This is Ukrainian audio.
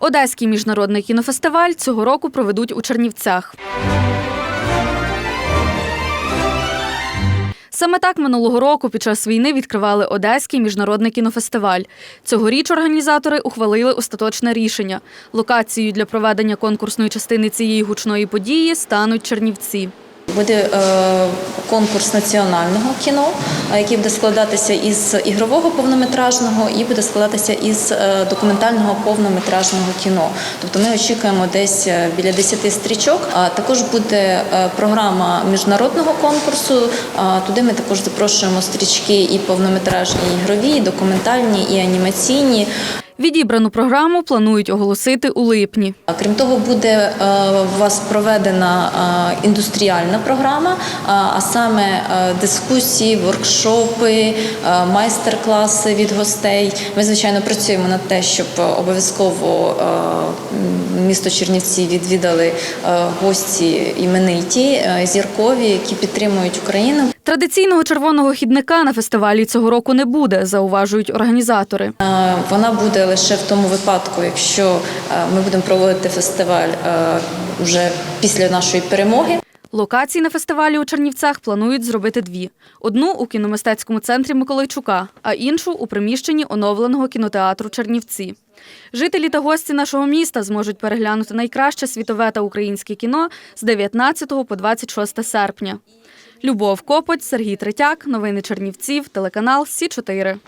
Одеський міжнародний кінофестиваль цього року проведуть у Чернівцях. Саме так минулого року під час війни відкривали Одеський міжнародний кінофестиваль. Цьогоріч організатори ухвалили остаточне рішення. Локацією для проведення конкурсної частини цієї гучної події стануть Чернівці. Буде е, конкурс національного кіно, е, який буде складатися із ігрового повнометражного і буде складатися із е, документального повнометражного кіно. Тобто ми очікуємо десь біля 10 стрічок. А також буде програма міжнародного конкурсу. Туди ми також запрошуємо стрічки і повнометражні, і ігрові, і документальні, і анімаційні. Відібрану програму планують оголосити у липні. Крім того, буде е, у вас проведена е, індустріальна програма, а- а саме е, дискусії, воркшопи, е, майстер-класи від гостей. Ми, звичайно, працюємо над те, щоб е, обов'язково е, місто Чернівці відвідали е, гості імениті, е, зіркові, які підтримують Україну. Традиційного червоного хідника на фестивалі цього року не буде, зауважують організатори. Вона буде лише в тому випадку, якщо ми будемо проводити фестиваль вже після нашої перемоги. Локації на фестивалі у Чернівцях планують зробити дві: одну у кіномистецькому центрі Миколайчука, а іншу у приміщенні оновленого кінотеатру Чернівці. Жителі та гості нашого міста зможуть переглянути найкраще світове та українське кіно з 19 по 26 серпня. Любов Копоть, Сергій Третяк, новини Чернівців, телеканал Сі 4